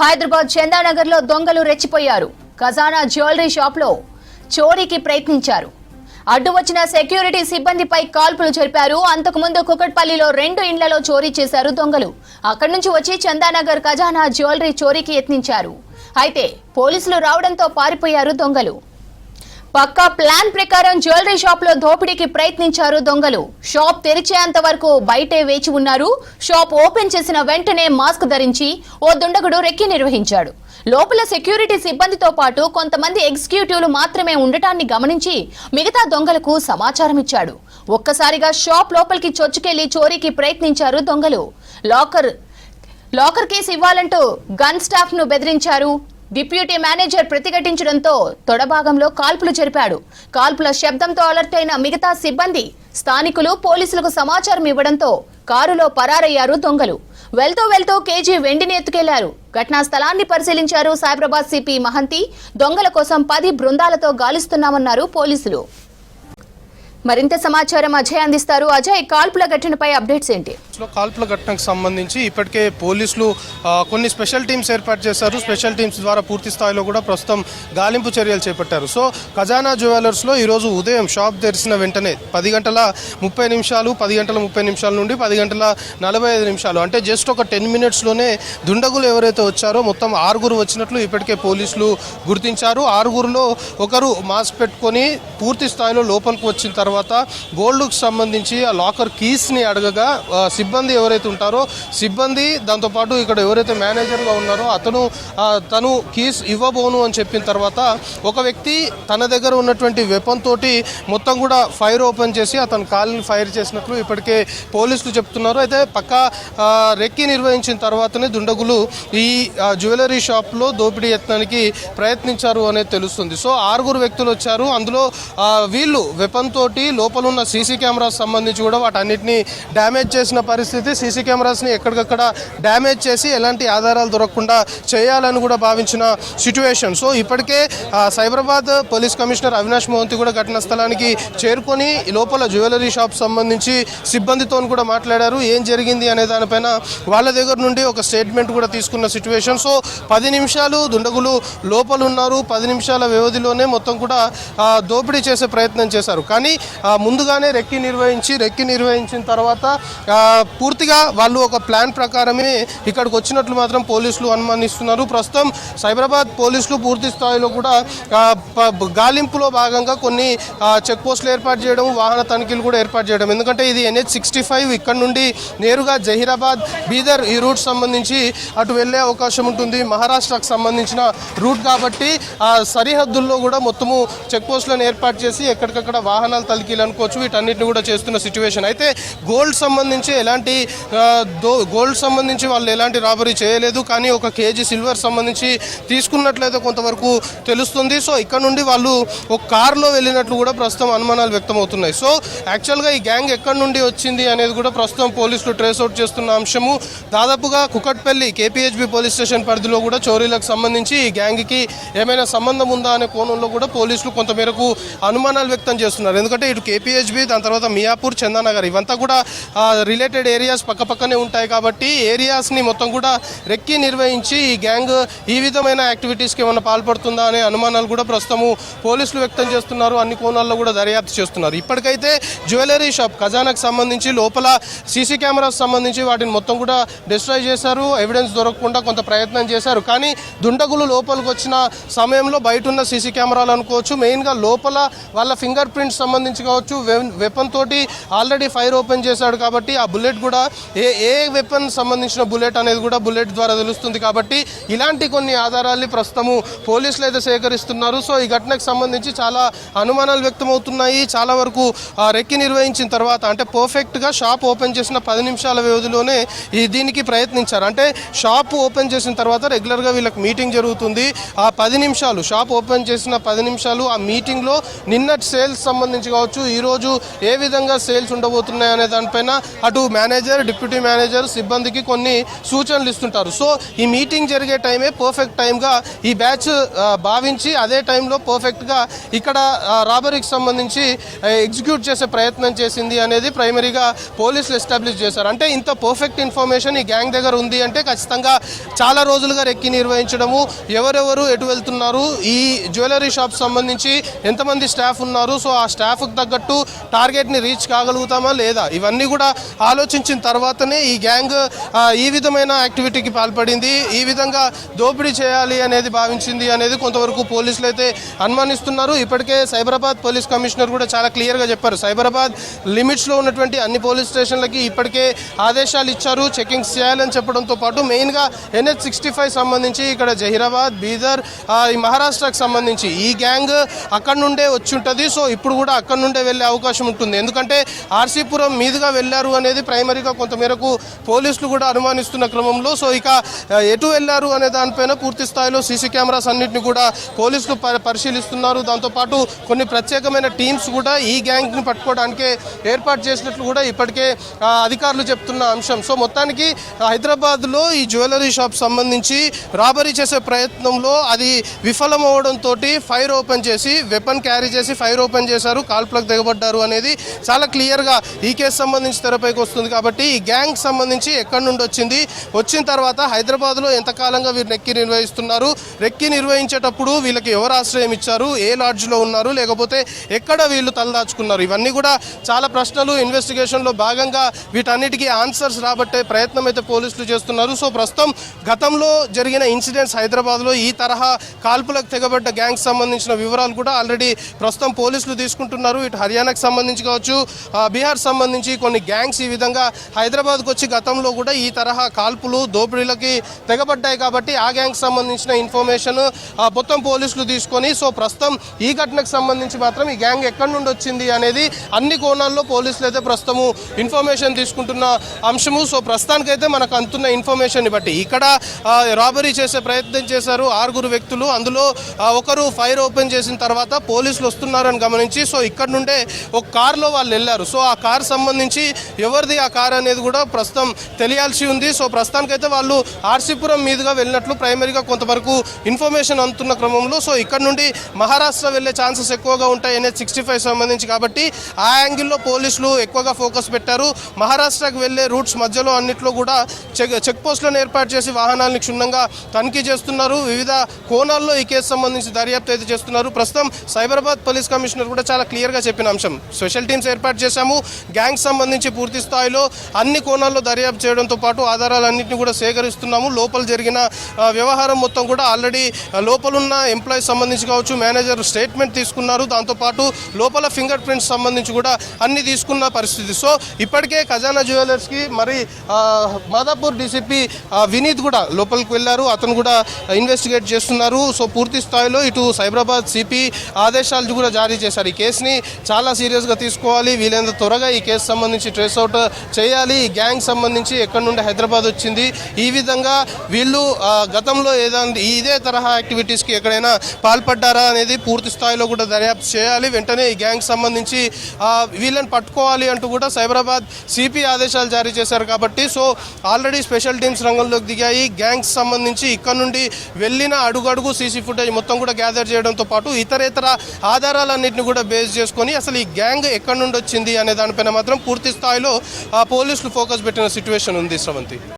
హైదరాబాద్ చందానగర్లో దొంగలు రెచ్చిపోయారు. ఖజానా జ్యువెలరీ షాప్లో చోరీకి ప్రయత్నించారు. అడ్డు వచ్చిన సెక్యూరిటీ సిబ్బందిపై కాల్పులు జరిపారు. అంతకుముందు కుకట్పల్లిలో రెండు ఇండ్లలో చోరీ చేశారు దొంగలు. అక్కడి నుంచి వచ్చి చందానగర్ ఖజానా జ్యువెలరీ చోరీకి యత్నించారు. అయితే పోలీసులు రావడంతో పారిపోయారు దొంగలు. పక్కా ప్లాన్ ప్రకారం జ్యువెలరీ షాప్లో దోపిడీకి ప్రయత్నించారు దొంగలు. షాప్ తెరిచేంత వరకు బయటే వేచి ఉన్నారు. షాప్ ఓపెన్ చేసిన వెంటనే మాస్క్ ధరించి ఓ దుండగుడు రెక్కి నిర్వహించాడు. లోపల సెక్యూరిటీ సిబ్బందితో పాటు కొంతమంది ఎగ్జిక్యూటివ్లు మాత్రమే ఉండటాన్ని గమనించి మిగతా దొంగలకు సమాచారం ఇచ్చాడు. ఒక్కసారిగా షాప్ లోపలికి చొచ్చుకెళ్ళి చోరీకి ప్రయత్నించారు దొంగలు. లాకర్ లాకర్ కేసు ఇవ్వాలంటూ గన్ స్టాఫ్ను బెదిరించారు డిప్యూటీ మేనేజర్ ప్రతిఘటించడంతో తొడభాగంలో కాల్పులు జరిపాడు. కాల్పుల శబ్దంతో అలర్ట్ అయిన మిగతా సిబ్బంది స్థానికులు పోలీసులకు సమాచారం ఇవ్వడంతో కారులో పరారయ్యారు దొంగలు. వెళ్తూ వెళ్తూ కేజీ వెండిని ఎత్తుకెళ్ళారు. ఘటనా స్థలాన్ని పరిశీలించారు సైబరాబాద్ సిపి మహంతి. దొంగల కోసం పది బృందాలతో గాలిస్తున్నామన్నారు పోలీసులు. మరింత సమాచారం అజయ్ అందిస్తారు. అజయ్ కాల్పుల ఘటనపై అప్డేట్స్ ఏంటి? కాల్పుల ఘటనకు సంబంధించి ఇప్పటికే పోలీసులు కొన్ని స్పెషల్ టీమ్స్ ఏర్పాటు చేశారు. స్పెషల్ టీమ్స్ ద్వారా పూర్తి స్థాయిలో కూడా ప్రస్తుతం గాలింపు చర్యలు చేపట్టారు. సో ఖజానా జ్యువెలర్స్లో ఈరోజు ఉదయం షాప్ తెరిచిన వెంటనే పది గంటల ముప్పై నిమిషాలు పది గంటల ముప్పై నిమిషాల నుండి పది గంటల నలభై ఐదు నిమిషాలు అంటే జస్ట్ ఒక టెన్ మినిట్స్లోనే దుండగులు ఎవరైతే వచ్చారో మొత్తం ఆరుగురు వచ్చినట్లు ఇప్పటికే పోలీసులు గుర్తించారు. ఆరుగురులో ఒకరు మాస్క్ పెట్టుకొని పూర్తి స్థాయిలో లోపలికి వచ్చిన తర్వాత తర్వాత గోల్డ్కు సంబంధించి ఆ లాకర్ కీస్ని అడగగా సిబ్బంది ఎవరైతే ఉంటారో సిబ్బంది దాంతోపాటు ఇక్కడ ఎవరైతే మేనేజర్గా ఉన్నారో అతను తను కీస్ ఇవ్వబోను అని చెప్పిన తర్వాత ఒక వ్యక్తి తన దగ్గర ఉన్నటువంటి వెపన్ తోటి మొత్తం కూడా ఫైర్ ఓపెన్ చేసి అతను కాల్ని ఫైర్ చేసినట్లు ఇప్పటికే పోలీసులు చెప్తున్నారు. అయితే పక్క రెక్కి నిర్వహించిన తర్వాతనే దుండగులు ఈ జ్యువెలరీ షాప్లో దోపిడీ యత్నానికి ప్రయత్నించారు అనేది తెలుస్తుంది. సో ఆరుగురు వ్యక్తులు వచ్చారు. అందులో వీళ్ళు వెపన్ తోటి లోపల ఉన్న సీసీ కెమెరాస్ సంబంధించి కూడా వాటన్నిటిని డ్యామేజ్ చేసిన పరిస్థితి సీసీ కెమెరాస్ని ఎక్కడికక్కడ డ్యామేజ్ చేసి ఎలాంటి ఆధారాలు దొరకకుండా చేయాలని కూడా భావించిన సిచ్యువేషన్. సో ఇప్పటికే సైబరాబాద్ పోలీస్ కమిషనర్ అవినాష్ మోహంతి కూడా ఘటనా స్థలానికి చేరుకొని లోపల జ్యువెలరీ షాప్ సంబంధించి సిబ్బందితో కూడా మాట్లాడారు. ఏం జరిగింది అనే దానిపైన వాళ్ళ దగ్గర నుండి ఒక స్టేట్మెంట్ కూడా తీసుకున్న సిచ్యువేషన్. సో పది నిమిషాలు దుండగులు లోపల ఉన్నారు పది నిమిషాల వ్యవధిలోనే మొత్తం కూడా దోపిడీ చేసే ప్రయత్నం చేశారు. కానీ ముందుగానే రెక్కి నిర్వహించి రెక్కి నిర్వహించిన తర్వాత పూర్తిగా వాళ్ళు ఒక ప్లాన్ ప్రకారమే ఇక్కడికి వచ్చినట్లు మాత్రం పోలీసులు అనుమానిస్తున్నారు. ప్రస్తుతం సైబరాబాద్ పోలీసులు పూర్తి స్థాయిలో కూడా గాలింపులో భాగంగా కొన్ని చెక్ పోస్టులు ఏర్పాటు చేయడం వాహన తనిఖీలు కూడా ఏర్పాటు చేయడం. ఎందుకంటే ఇది ఎన్హెచ్ సిక్స్టీ ఫైవ్ ఇక్కడ నుండి నేరుగా జహీరాబాద్ బీదర్ ఈ రూట్ సంబంధించి అటు వెళ్ళే అవకాశం ఉంటుంది. మహారాష్ట్రకు సంబంధించిన రూట్ కాబట్టి ఆ సరిహద్దుల్లో కూడా మొత్తము చెక్ పోస్టులను ఏర్పాటు చేసి ఎక్కడికక్కడ వాహనాలు తనిఖీలు అనుకోవచ్చు వీటన్నిటిని కూడా చేస్తున్న సిచ్యువేషన్ అయితే గోల్డ్ సంబంధించి ఎలాంటి దో గోల్డ్ సంబంధించి వాళ్ళు ఎలాంటి రాబరీ చేయలేదు కానీ ఒక కేజీ సిల్వర్ సంబంధించి తీసుకున్నట్లయితే కొంతవరకు తెలుస్తుంది. సో ఇక్కడ నుండి వాళ్ళు ఒక కారులో వెళ్ళినట్లు కూడా ప్రస్తుతం అనుమానాలు వ్యక్తమవుతున్నాయి. సో యాక్చువల్గా ఈ గ్యాంగ్ ఎక్కడి నుండి వచ్చింది అనేది కూడా ప్రస్తుతం పోలీసులు ట్రేస్ అవుట్ చేస్తున్న అంశము. దాదాపుగా కుకట్పల్లి కేపీహెచ్బి పోలీస్ స్టేషన్ పరిధిలో కూడా చోరీలకు సంబంధించి ఈ గ్యాంగ్కి ఏమైనా సంబంధం ఉందా అనే కోణంలో కూడా పోలీసులు కొంతమేరకు అనుమానాలు వ్యక్తం చేస్తున్నారు. ఎందుకంటే ఇటు కేపీహెచ్బి దాని తర్వాత మియాపూర్ చందానగర్ ఇవంతా కూడా రిలేటెడ్ ఏరియాస్ పక్కపక్కనే ఉంటాయి కాబట్టి ఏరియాస్ని మొత్తం కూడా రెక్కి నిర్వహించి ఈ గ్యాంగ్ ఈ విధమైన యాక్టివిటీస్కి ఏమైనా పాల్పడుతుందా అనే అనుమానాలు కూడా ప్రస్తుతము పోలీసులు వ్యక్తం చేస్తున్నారు. అన్ని కోణాల్లో కూడా దర్యాప్తు చేస్తున్నారు. ఇప్పటికైతే జ్యువెలరీ షాప్ ఖజానాకు సంబంధించి లోపల సీసీ కెమెరాస్ సంబంధించి వాటిని మొత్తం కూడా డిస్ట్రాయ్ చేశారు. ఎవిడెన్స్ దొరకకుండా కొంత ప్రయత్నం చేశారు. కానీ దుండగులు లోపలికి వచ్చిన సమయంలో బయట ఉన్న సీసీ కెమెరాలు అనుకోవచ్చు. మెయిన్గా లోపల వాళ్ళ ఫింగర్ ప్రింట్ సంబంధించి కావచ్చు వెపన్ తోటి ఆల్రెడీ ఫైర్ ఓపెన్ చేశాడు కాబట్టి ఆ బుల్లెట్ కూడా ఏ ఏ వెపన్ సంబంధించిన బుల్లెట్ అనేది కూడా బుల్లెట్ ద్వారా తెలుస్తుంది కాబట్టి ఇలాంటి కొన్ని ఆధారాలు ప్రస్తుతము పోలీసులు అయితే సేకరిస్తున్నారు. సో ఈ ఘటనకు సంబంధించి చాలా అనుమానాలు వ్యక్తమవుతున్నాయి. చాలా వరకు రెక్కి నిర్వహించిన తర్వాత అంటే పర్ఫెక్ట్గా షాప్ ఓపెన్ చేసిన పది నిమిషాల వ్యవధిలోనే ఈ దీనికి ప్రయత్నించారు. అంటే షాప్ ఓపెన్ చేసిన తర్వాత రెగ్యులర్గా వీళ్ళకి మీటింగ్ జరుగుతుంది. ఆ పది నిమిషాలు షాప్ ఓపెన్ చేసిన పది నిమిషాలు ఆ మీటింగ్లో నిన్న సేల్స్ సంబంధించి కావచ్చు. ఈరోజు ఏ విధంగా సేల్స్ ఉండబోతున్నాయి అనే దానిపైన అటు మేనేజర్ డిప్యూటీ మేనేజర్ సిబ్బందికి కొన్ని సూచనలు ఇస్తుంటారు. సో ఈ మీటింగ్ జరిగే టైమే పర్ఫెక్ట్ టైంగా ఈ బ్యాచ్ భావించి అదే టైంలో పర్ఫెక్ట్గా ఇక్కడ రాబరీకి సంబంధించి ఎగ్జిక్యూట్ చేసే ప్రయత్నం చేసింది అనేది ప్రైమరీగా పోలీసులు ఎస్టాబ్లిష్ చేశారు. అంటే ఇంత పర్ఫెక్ట్ ఇన్ఫర్మేషన్ ఈ గ్యాంగ్ దగ్గర ఉంది అంటే ఖచ్చితంగా చాలా రోజులుగా రెక్కి నిర్వహించడము ఎవరెవరు ఎటు వెళ్తున్నారు ఈ జ్యువెలరీ షాప్ సంబంధించి ఎంతమంది స్టాఫ్ ఉన్నారు సో ఆ స్టాఫ్ తగ్గట్టు టార్గెట్ని రీచ్ కాగలుగుతామా లేదా? ఇవన్నీ కూడా ఆలోచించిన తర్వాతనే ఈ గ్యాంగ్ ఈ విధమైన యాక్టివిటీకి పాల్పడింది. ఈ విధంగా దోపిడీ చేయాలి అనేది భావించింది అనేది కొంతవరకు పోలీసులు అయితే అనుమానిస్తున్నారు. ఇప్పటికే సైబరాబాద్ పోలీస్ కమిషనర్ కూడా చాలా క్లియర్గా చెప్పారు. సైబరాబాద్ లిమిట్స్లో ఉన్నటువంటి అన్ని పోలీస్ స్టేషన్లకి ఇప్పటికే ఆదేశాలు ఇచ్చారు. చెకింగ్స్ చేయాలని చెప్పడంతో పాటు మెయిన్గా ఎన్హెచ్ సిక్స్టీ ఫైవ్ సంబంధించి ఇక్కడ జహీరాబాద్ బీదర్ ఈ మహారాష్ట్రకు సంబంధించి ఈ గ్యాంగ్ అక్కడ నుండే వచ్చి ఉంటుంది. సో ఇప్పుడు కూడా అక్కడ నుండే వెళ్ళే అవకాశం ఉంటుంది. ఎందుకంటే ఆర్సీపురం మీదుగా వెళ్ళారు అనేది ప్రైమరీగా కొంతమేరకు పోలీసులు కూడా అనుమానిస్తున్న క్రమంలో. సో ఇక ఎటు వెళ్ళారు అనే దానిపైన పూర్తి స్థాయిలో సీసీ కెమెరాస్ అన్నింటినీ కూడా పోలీసులు పరిశీలిస్తున్నారు. దాంతోపాటు కొన్ని ప్రత్యేకమైన టీమ్స్ కూడా ఈ గ్యాంగ్ని పట్టుకోవడానికే ఏర్పాటు చేసినట్లు కూడా ఇప్పటికే అధికారులు చెప్తున్న అంశం. సో మొత్తానికి హైదరాబాద్లో ఈ జ్యువెలరీ షాప్ సంబంధించి రాబరీ చేసే ప్రయత్నంలో అది విఫలమవడంతో ఫైర్ ఓపెన్ చేసి వెపన్ క్యారీ చేసి ఫైర్ ఓపెన్ చేశారు. కాల్పులకు దిగబడ్డారు అనేది చాలా క్లియర్గా ఈ కేసు సంబంధించి తెరపైకి వస్తుంది కాబట్టి ఈ గ్యాంగ్ సంబంధించి ఎక్కడి నుండి వచ్చింది? వచ్చిన తర్వాత హైదరాబాద్లో ఎంతకాలంగా వీరు రెక్కి నిర్వహిస్తున్నారు? రెక్కి నిర్వహించేటప్పుడు వీళ్ళకి ఎవరు ఆశ్రయం ఇచ్చారు? ఏ లాడ్జ్లో ఉన్నారు? లేకపోతే ఎక్కడ వీళ్ళు తలదాచుకున్నారు? ఇవన్నీ కూడా చాలా ప్రశ్నలు ఇన్వెస్టిగేషన్లో భాగంగా వీటన్నిటికీ ఆన్సర్స్ రాబట్టే ప్రయత్నం అయితే పోలీసులు చేస్తున్నారు. సో ప్రస్తుతం గతంలో జరిగిన ఇన్సిడెంట్స్ హైదరాబాద్లో ఈ తరహా కాల్పులకు తెగబడ్డ గ్యాంగ్ సంబంధించిన వివరాలు కూడా ఆల్రెడీ ప్రస్తుతం పోలీసులు తీసుకుంటున్నారు. ఇటు హర్యానాకు సంబంధించి కావచ్చు బీహార్ సంబంధించి కొన్ని గ్యాంగ్స్ ఈ విధంగా హైదరాబాద్కు వచ్చి గతంలో కూడా ఈ తరహా కాల్పులు దోపిడీలకి తెగబడ్డాయి కాబట్టి ఆ గ్యాంగ్ సంబంధించిన ఇన్ఫర్మేషన్ మొత్తం పోలీసులు తీసుకొని సో ప్రస్తుతం ఈ ఘటనకు సంబంధించి మాత్రం ఈ గ్యాంగ్ ఎక్కడి నుండి వచ్చింది అనేది అన్ని కోణాల్లో పోలీసులు అయితే ప్రస్తుతము ఇన్ఫర్మేషన్ తీసుకుంటున్న అంశము. సో ప్రస్తుతానికైతే మనకు అందుతున్న ఇన్ఫర్మేషన్ బట్టి ఇక్కడ రాబరీ చేసే ప్రయత్నం చేశారు ఆరుగురు వ్యక్తులు. అందులో ఒకరు ఫైర్ ఓపెన్ చేసిన తర్వాత పోలీసులు వస్తున్నారని గమనించి సో ఇక్కడ నుండే ఒక కార్లో వాళ్ళు వెళ్ళారు. సో ఆ కార్ సంబంధించి ఎవరిది ఆ కార్ అనేది కూడా ప్రస్తుతం తెలియాల్సి ఉంది. సో ప్రస్తుతానికైతే వాళ్ళు ఆర్సీపురం మీదుగా వెళ్ళినట్లు ప్రైమరీగా కొంతవరకు ఇన్ఫర్మేషన్ అందుతున్న క్రమంలో సో ఇక్కడ నుండి మహారాష్ట్ర వెళ్ళే ఛాన్సెస్ ఎక్కువగా ఉంటాయి ఎన్హెచ్ సిక్స్టీ ఫైవ్ సంబంధించి కాబట్టి ఆ యాంగిల్లో పోలీసులు ఎక్కువగా ఫోకస్ పెట్టారు. మహారాష్ట్రకు వెళ్ళే రూట్స్ మధ్యలో అన్నిట్లో కూడా చెక్ చెక్ పోస్టులను ఏర్పాటు చేసి వాహనాలను క్షుణ్ణంగా తనిఖీ చేస్తున్నారు. వివిధ కోణాల్లో ఈ కేసు సంబంధించి దర్యాప్తు అయితే చేస్తున్నారు. ప్రస్తుతం సైబరాబాద్ పోలీస్ కమిషనర్ కూడా చాలా క్లియర్గా చెప్పిన అంశం. స్పెషల్ టీమ్స్ ఏర్పాటు చేశాము. గ్యాంగ్ సంబంధించి పూర్తి స్థాయిలో అన్ని కోణాల్లో దర్యాప్తు చేయడంతో పాటు ఆధారాలన్నింటినీ కూడా సేకరిస్తున్నాము. లోపల జరిగిన వ్యవహారం మొత్తం కూడా ఆల్రెడీ లోపలున్న ఎంప్లాయీస్ సంబంధించి కావచ్చు మేనేజర్ స్టేట్మెంట్ తీసుకున్నారు. దాంతోపాటు లోపల ఫింగర్ ప్రింట్స్ సంబంధించి కూడా అన్ని తీసుకున్న పరిస్థితి. సో ఇప్పటికే ఖజానా జ్యువెలర్స్కి మరి మాదాపూర్ డీసీపీ వినీత్ కూడా లోపలికి వెళ్ళారు. అతను కూడా ఇన్వెస్టిగేట్ చేస్తున్నారు. సో పూర్తి స్థాయిలో ఇటు సైబరాబాద్ సిపి ఆదేశాలు కూడా జారీ చేశారు. ఈ కేసుని చాలా సీరియస్గా తీసుకోవాలి. వీలైనంత త్వరగా ఈ కేసు సంబంధించి ట్రేస్ అవుట్ చేయాలి. ఈ గ్యాంగ్ సంబంధించి ఎక్కడి నుండి హైదరాబాద్ వచ్చింది? ఈ విధంగా వీళ్ళు గతంలో ఏదైనా ఇదే తరహా యాక్టివిటీస్కి ఎక్కడైనా పాల్పడ్డారా అనేది పూర్తి స్థాయిలో కూడా దర్యాప్తు చేయాలి. వెంటనే ఈ గ్యాంగ్ సంబంధించి వీళ్ళని పట్టుకోవాలి అంటూ కూడా సైబరాబాద్ సిపి ఆదేశాలు జారీ చేశారు కాబట్టి సో ఆల్రెడీ స్పెషల్ టీమ్స్ రంగంలోకి దిగాయి. గ్యాంగ్స్ సంబంధించి ఇక్కడ నుండి వెళ్ళిన అడుగడుగు సీసీ ఫుటేజ్ మొత్తం కూడా గ్యాదర్ చేయడంతో పాటు ఇతరేతర ఆధారాలన్నింటినీ కూడా బేస్ చేసుకుని అసలు ఈ గ్యాంగ్ ఎక్కడి నుండి వచ్చింది అనే దానిపైన మాత్రం పూర్తి స్థాయిలో ఆ, పోలీసులు ఫోకస్ పెట్టిన సిచ్యువేషన్ ఉంది శ్రవంతి.